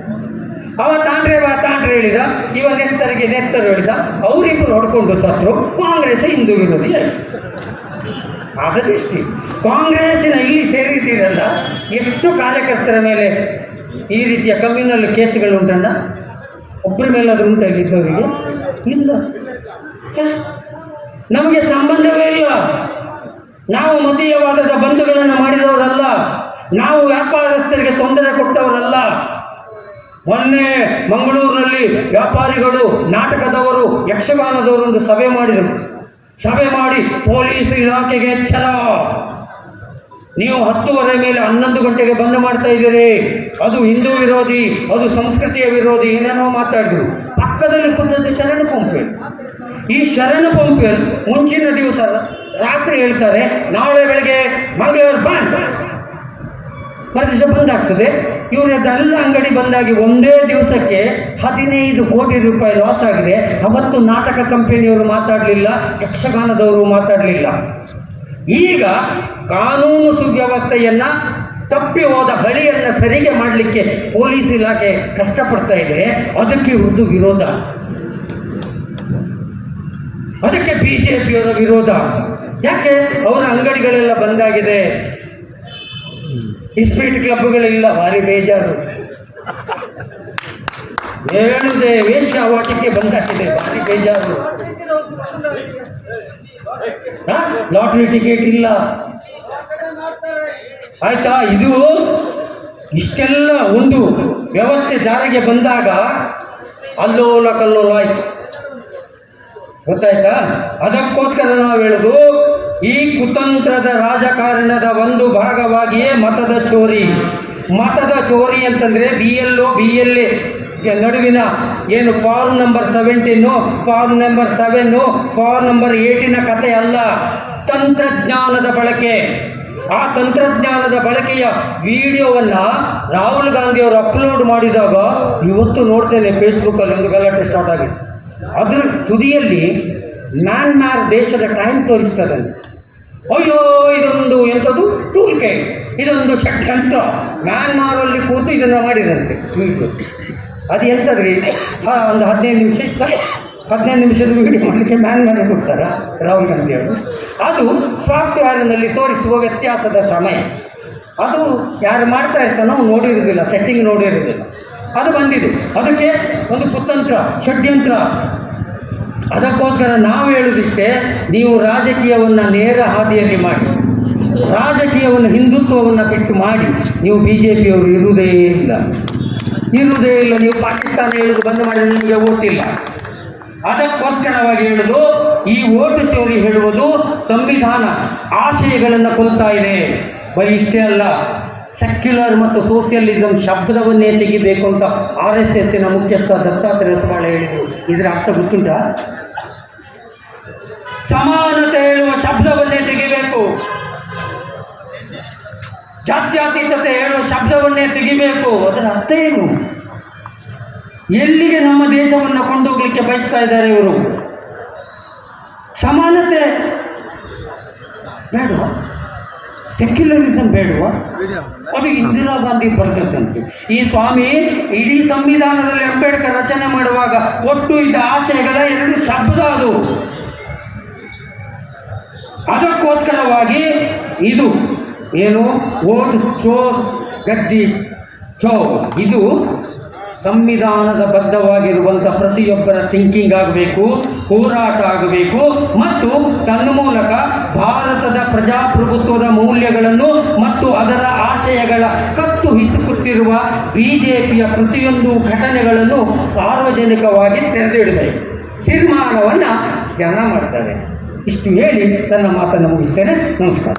ಅವ ತಾಂಡ್ರೆ ಬಾ ತಾಂಡ್ರೆ ಹೇಳಿದ, ಇವ ನೆತ್ತರಿಗೆ ನೆತ್ತರು ಹೇಳಿದ, ಅವರಿಬ್ಬರು ಹೊಡ್ಕೊಂಡು ಸತ್ರು ಕಾಂಗ್ರೆಸ್ ಹಿಂದೂ ವಿರೋಧಿ ಆಯಿತು. ಆದದಿಷ್ಟಿ ಕಾಂಗ್ರೆಸ್ಸಿನ ಇಲ್ಲಿ ಸೇರಿದ್ದೀರಲ್ಲ, ಎಷ್ಟು ಕಾರ್ಯಕರ್ತರ ಮೇಲೆ ಈ ರೀತಿಯ ಕಮ್ಯುನಲ್ ಕೇಸುಗಳು ಉಂಟಣ್ಣ ಒಬ್ಬರ ಮೇಲಾದರೂ ಉಂಟ ಇಲ್ಲಿದ್ದವರಿಗೆ ಇಲ್ಲ? ನಮಗೆ ಸಂಬಂಧವೇ ಇಲ್ಲ. ನಾವು ಮತೀಯವಾದದ ಬಂಧುಗಳನ್ನು ಮಾಡಿದವರಲ್ಲ. ನಾವು ವ್ಯಾಪಾರಸ್ಥರಿಗೆ ತೊಂದರೆ ಕೊಟ್ಟವರಲ್ಲ. ಮೊನ್ನೆ ಮಂಗಳೂರಿನಲ್ಲಿ ವ್ಯಾಪಾರಿಗಳು ನಾಟಕದವರು ಯಕ್ಷಗಾನದವರು ಒಂದು ಸಭೆ ಮಾಡಿದರು. ಸಭೆ ಮಾಡಿ ಪೊಲೀಸ್ ಇಲಾಖೆಗೆ ಎಚ್ಚರ. ನೀವು ಹತ್ತುವರೆ ಮೇಲೆ ಹನ್ನೊಂದು ಗಂಟೆಗೆ ಬಂದ್ ಮಾಡ್ತಾ ಇದ್ದೀರಿ. ಅದು ಹಿಂದೂ ವಿರೋಧಿ, ಅದು ಸಂಸ್ಕೃತಿಯ ವಿರೋಧಿ, ಏನೇನೋ ಮಾತಾಡಿದ್ರು. ಪಕ್ಕದಲ್ಲಿ ಕುಂತದ್ದು ಶರಣ ಪಂಪೆ ಈ ಶರಣ ಪಂಪೆ ಮುಂಚಿನ ದಿವಸ ರಾತ್ರಿ ಹೇಳ್ತಾರೆ, ನಾಳೆ ಬೆಳಗ್ಗೆ ಮಂಗಳೂರು ಬಂದ್ ಪ್ರದೇಶ ಬಂದಾಗ್ತದೆ ಇವರದ್ದೆಲ್ಲ ಅಂಗಡಿ ಬಂದಾಗಿ ಒಂದೇ ದಿವಸಕ್ಕೆ ಹದಿನೈದು ಕೋಟಿ ರೂಪಾಯಿ ಲಾಸ್ ಆಗಿದೆ. ಅವತ್ತು ನಾಟಕ ಕಂಪನಿಯವರು ಮಾತಾಡಲಿಲ್ಲ, ಯಕ್ಷಗಾನದವರು ಮಾತಾಡಲಿಲ್ಲ. ಈಗ ಕಾನೂನು ಸುವ್ಯವಸ್ಥೆಯನ್ನು ತಪ್ಪಿ ಹೋದ ಹಳಿಯನ್ನು ಸರಿಗೆ ಮಾಡಲಿಕ್ಕೆ ಪೊಲೀಸ್ ಇಲಾಖೆ ಕಷ್ಟಪಡ್ತಾ ಇದೆ ಅದಕ್ಕೆ ಇವ್ರದ್ದು ವಿರೋಧ. ಅದಕ್ಕೆ ಬಿ ಜೆ ಪಿಯವರ ವಿರೋಧ. ಯಾಕೆ? ಅವರ ಅಂಗಡಿಗಳೆಲ್ಲ ಬಂದಾಗಿದೆ. ಇಸ್ಪೀಟ್ ಕ್ಲಬ್ಗಳಿಲ್ಲ, ಭಾರಿ ಬೇಜಾರು. ಹೇಳುದೇ ವೇಶ್ಯಾವಾಟಿಕೆ ಬಂದಾಗಿದೆ, ಭಾರಿ ಬೇಜಾರು. ಲಾಟ್ರಿ ಟಿಕೆಟ್ ಇಲ್ಲ. ಆಯ್ತಾ? ಇದು ಇಷ್ಟೆಲ್ಲ ಒಂದು ವ್ಯವಸ್ಥೆ ಜಾರಿಗೆ ಬಂದಾಗ ಅಲ್ಲೋಲ ಕಲ್ಲೋಲ ಆಯ್ತು. ಗೊತ್ತಾಯ್ತಾ? ಅದಕ್ಕೋಸ್ಕರ ನಾವು ಹೇಳುದು, ಈ ಕುತಂತ್ರದ ರಾಜಕಾರಣದ ಒಂದು ಭಾಗವಾಗಿಯೇ ಮತದ ಚೋರಿ. ಮತದ ಚೋರಿ ಅಂತಂದರೆ B L O B L A ನಡುವಿನ ಏನು form number seventeen form number seven form number ಏಯ್ಟಿನ ಕತೆ ಅಲ್ಲ. ತಂತ್ರಜ್ಞಾನದ ಬಳಕೆ. ಆ ತಂತ್ರಜ್ಞಾನದ ಬಳಕೆಯ ವಿಡಿಯೋವನ್ನು ರಾಹುಲ್ ಗಾಂಧಿ ಅವರು ಅಪ್ಲೋಡ್ ಮಾಡಿದಾಗ ಇವತ್ತು ನೋಡ್ತೇನೆ ಫೇಸ್ಬುಕ್ಕಲ್ಲಿ ಒಂದು ಗಲಾಟೆ ಸ್ಟಾರ್ಟ್ ಆಗಿದೆ ಅದ್ರ ತುದಿಯಲ್ಲಿ ಮ್ಯಾನ್ಮಾರ್ ದೇಶದ ಟೈಮ್ ತೋರಿಸ್ತದೆ ಅಯ್ಯೋ, ಇದೊಂದು ಎಂಥದ್ದು ಟೂಲ್ ಕೈ ಇದೊಂದು ಷಡ್ಯಂತ್ರ ಮ್ಯಾನ್ಮಾರಲ್ಲಿ ಕೂತು ಇದನ್ನು ಮಾಡಿದಂತೆ ಅದು ಎಂಥದ್ರಿ ಒಂದು ಹದಿನೈದು ನಿಮಿಷ ಹದಿನೈದು ನಿಮಿಷದ ವಿಡಿಯೋ ಮಾಡಲಿಕ್ಕೆ ಮ್ಯಾನೇ ಕೊಡ್ತಾರೆ? ರಾಹುಲ್ ಗಾಂಧಿ ಅವರು. ಅದು ಸಾಫ್ಟ್ವೇರ್ನಲ್ಲಿ ತೋರಿಸುವ ವ್ಯತ್ಯಾಸದ ಸಮಯ. ಅದು ಯಾರು ಮಾಡ್ತಾ ಇರ್ತಾನೋ ನೋಡಿರೋದಿಲ್ಲ ಸೆಟ್ಟಿಂಗ್ ನೋಡಿರೋದಿಲ್ಲ. ಅದು ಬಂದಿದೆ. ಅದಕ್ಕೆ ಒಂದು ಕುತಂತ್ರ, ಷಡ್ಯಂತ್ರ. ಅದಕ್ಕೋಸ್ಕರ ನಾವು ಹೇಳುವುದಿಷ್ಟೇ ನೀವು ರಾಜಕೀಯವನ್ನು ನೇರ ಹಾದಿಯಲ್ಲಿ ಮಾಡಿ, ರಾಜಕೀಯವನ್ನು ಹಿಂದುತ್ವವನ್ನು ಬಿಟ್ಟು ಮಾಡಿ, ನೀವು ಬಿ ಜೆ ಪಿಯವರು ಇರುವುದೇ ಇಲ್ಲ. ಇರುವುದೇ ಇಲ್ಲ. ನೀವು ಪಾಕಿಸ್ತಾನ ಹೇಳುದು ಬಂದ್ ಮಾಡಿದ್ರೆ ನಿಮಗೆ ಓಟಿಲ್ಲ. ಅದಕ್ಕೋಸ್ಕರವಾಗಿ ಹೇಳುದು, ಈ ಓಟು ಚೋರಿ ಹೇಳುವುದು ಸಂವಿಧಾನ ಆಶಯಗಳನ್ನು ಕೊಲ್ತಾ ಇದೆ. ಬರೀ ಇಷ್ಟೇ ಅಲ್ಲ, ಸೆಕ್ಯುಲರ್ ಮತ್ತು ಸೋಷಿಯಲಿಸಂ ಶಬ್ದವನ್ನೇ ತೆಗಿಬೇಕು ಅಂತ ಆರ್ ಎಸ್ ಎಸ್ಸಿನ ಮುಖ್ಯಸ್ಥ ದತ್ತಾತ್ರೇಯ ಹೊಸಬಾಳೆ ಹೇಳಿದರು. ಇದರ ಅರ್ಥ ಗೊತ್ತುಂಟ? ಸಮಾನತೆ ಹೇಳುವ ಶಬ್ದವನ್ನೇ ತೆಗಿಬೇಕು. ಜಾತ್ಯತೀತತೆ ಹೇಳುವ ಶಬ್ದವನ್ನೇ ತೆಗಿಬೇಕು. ಅದರ ಅರ್ಥ ಏನು? ಎಲ್ಲಿಗೆ ನಮ್ಮ ದೇಶವನ್ನು ಕೊಂಡೋಗ್ಲಿಕ್ಕೆ ಬಯಸ್ತಾ ಇದ್ದಾರೆ ಇವರು? ಸಮಾನತೆ ಬೇಡವಾ? ಸೆಕ್ಯುಲರಿಸಮ್ ಬೇಡವಾ? ಅದು ಇಂದಿರಾ ಗಾಂಧಿ ಬರ್ತಕ್ಕಂತೆ ಈ ಸ್ವಾಮಿ ಇಡೀ ಸಂವಿಧಾನದಲ್ಲಿ ಅಂಬೇಡ್ಕರ್ ರಚನೆ ಮಾಡುವಾಗ ಒಟ್ಟು ಇದ್ದ ಆಶಯಗಳ ಎರಡು ಶಬ್ದ ಅದು. ಅದಕ್ಕೋಸ್ಕರವಾಗಿ ಇದು ಏನು? ಓಟ್ ಚೋ ಗದ್ದಿ. ಚೋ. ಇದು ಸಂವಿಧಾನದ ಬದ್ಧವಾಗಿರುವಂಥ ಪ್ರತಿಯೊಬ್ಬರ ಥಿಂಕಿಂಗ್ ಆಗಬೇಕು, ಹೋರಾಟ ಆಗಬೇಕು, ಮತ್ತು ತನ್ಮೂಲಕ ಭಾರತದ ಪ್ರಜಾಪ್ರಭುತ್ವದ ಮೌಲ್ಯಗಳನ್ನು ಮತ್ತು ಅದರ ಆಶಯಗಳ ಕತ್ತು ಹಿಸುಕುತ್ತಿರುವ ಬಿ ಜೆ ಪಿಯ ಪ್ರತಿಯೊಂದು ಘಟನೆಗಳನ್ನು ಸಾರ್ವಜನಿಕವಾಗಿ ತೆರೆದಿಡಬೇಕು. ತೀರ್ಮಾನವನ್ನು ಜನ ಮಾಡ್ತಾರೆ. ಇಷ್ಟು ಹೇಳಿ ನನ್ನ ಮಾತನ್ನು ಮುಗಿಸ್ತೇನೆ. ನಮಸ್ಕಾರ.